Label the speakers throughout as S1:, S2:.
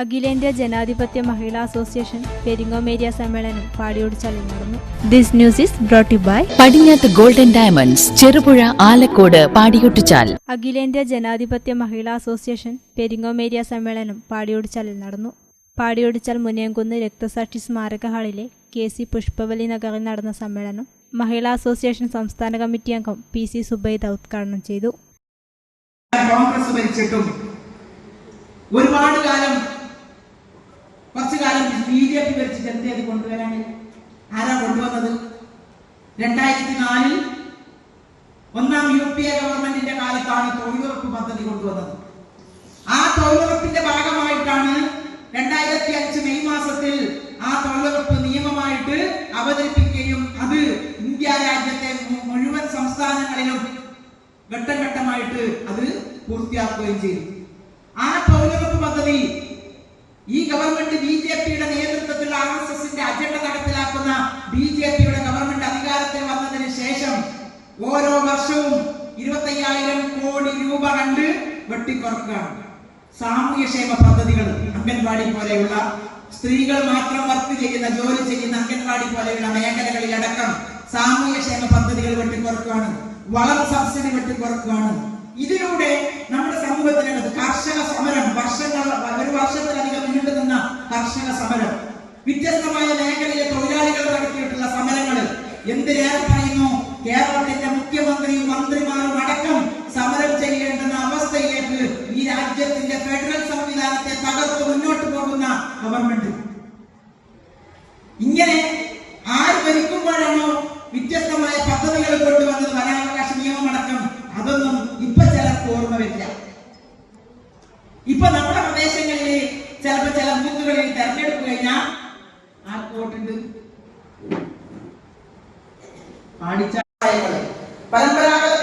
S1: അഖിലേന്ത്യാ ജനാധിപത്യ മഹിളാ അസോസിയേഷൻ പെരിങ്ങോമേരിയ സമ്മേളനം പാടിയോടിച്ചാലിൽ നടന്നു. This news is brought by
S2: Padinjath golden diamonds Cherupuzha Alakode Padiyottuchal.
S1: അഖിലേന്ത്യാ ജനാധിപത്യ മഹിളാ അസോസിയേഷൻ പെരിങ്ങോമേരിയ സമ്മേളനം പാടിയോടിച്ചാലിൽ നടന്നു. പാടിയോടിച്ചാൽ മുനിയംകുന്ന് രക്തസാക്ഷി സ്മാരക ഹാളിലെ കെ സി പുഷ്പവലി നഗറിൽ നടന്ന സമ്മേളനം മഹിളാ അസോസിയേഷൻ സംസ്ഥാന കമ്മിറ്റി അംഗം പി സി സുബൈദ ഉദ്ഘാടനം ചെയ്തു.
S3: കോൺഗ്രസ് ഭരിച്ചിട്ടും ഒരുപാട് കാലം ജെ പി എന്തേ അത് കൊണ്ടുവരാൻ ആരാ കൊണ്ടുവന്നത് രണ്ടായിരത്തി നാലിൽ ഒന്നാം യു പി എ ഗവൺമെന്റിന്റെ കാലത്താണ് തൊഴിലുറപ്പ് പദ്ധതി കൊണ്ടുവന്നത്. ആ തൊഴിലുറപ്പിന്റെ ഭാഗമായിട്ടാണ് രണ്ടായിരത്തി അഞ്ച് മെയ് മാസത്തിൽ ആ തൊഴിലുറപ്പ് നിയമമായിട്ട് അവതരിപ്പിക്കുകയും അത് ഇന്ത്യ രാജ്യത്തെ മുഴുവൻ സംസ്ഥാനങ്ങളിലും ഘട്ടം ഘട്ടമായിട്ട് അത് പൂർത്തിയാക്കുകയും ചെയ്തു. ആ തൊഴിലുറപ്പ് പദ്ധതി ഈ ഗവൺമെന്റ് ബി ജെ പിയുടെ ഓരോ വർഷവും ഇരുപത്തയ്യായിരം കോടി രൂപ കണ്ട് വെട്ടിക്കുറക്കുകയാണ്. സാമൂഹ്യക്ഷേമ പദ്ധതികൾ അംഗൻവാടി പോലെയുള്ള സ്ത്രീകൾ മാത്രം വർക്ക് ചെയ്യുന്ന ജോലി ചെയ്യുന്ന അംഗൻവാടി പോലെയുള്ള മേഖലകളിൽ അടക്കം സാമൂഹ്യക്ഷേമ പദ്ധതികൾ വെട്ടിക്കുറക്കുകയാണ്. വളം സബ്സിഡി വെട്ടിക്കുറക്കുകയാണ്. ഇതിലൂടെ നമ്മുടെ സമൂഹത്തിനകത്ത് കർഷക സമരം വർഷങ്ങൾ ഒരു വർഷത്തിലധികം നീണ്ടു നിന്ന കർഷക സമരം. വ്യത്യസ്തമായ മേഖലയിലെ തൊഴിലാളികൾ നടത്തിയിട്ടുള്ള സമരങ്ങൾ എന്ത് പറയുന്നു? കേരളത്തിന്റെ ഇങ്ങനെ ആര് ഭരിക്കുമ്പോഴാണോ വ്യത്യസ്തമായ പദ്ധതികൾ കൊണ്ടുവന്നത്? വനാവകാശ നിയമമടക്കം. അതൊന്നും ഇപ്പൊ ചിലർക്ക് ഓർമ്മ വരില്ല ഇപ്പൊ നമ്മുടെ പ്രദേശങ്ങളിൽ ചിലപ്പോ ചില ബൂത്തുകളിൽ തെരഞ്ഞെടുപ്പ് കഴിഞ്ഞാൽ ആർക്ക് വോട്ടുണ്ട്? പാടിച്ചായകൾ പരമ്പരാഗത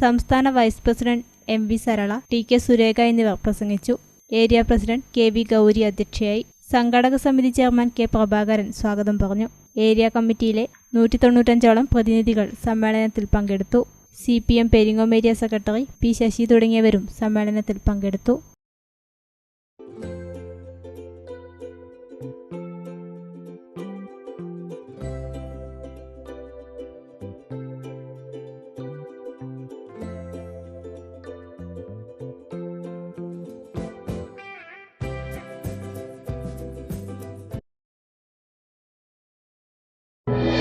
S1: സംസ്ഥാന vice president M V Sarala T K Surekha എന്നിവർ പ്രസംഗിച്ചു. Area president K V Gowri അധ്യക്ഷയായി സംഘാടക സമിതി ചെയർമാൻ കെ പ്രഭാകരൻ സ്വാഗതം പറഞ്ഞു. ഏരിയ കമ്മിറ്റിയിലെ നൂറ്റി തൊണ്ണൂറ്റഞ്ചോളം പ്രതിനിധികൾ സമ്മേളനത്തിൽ പങ്കെടുത്തു. C P M Peringome area secretary P Sasi തുടങ്ങിയവരും സമ്മേളനത്തിൽ പങ്കെടുത്തു.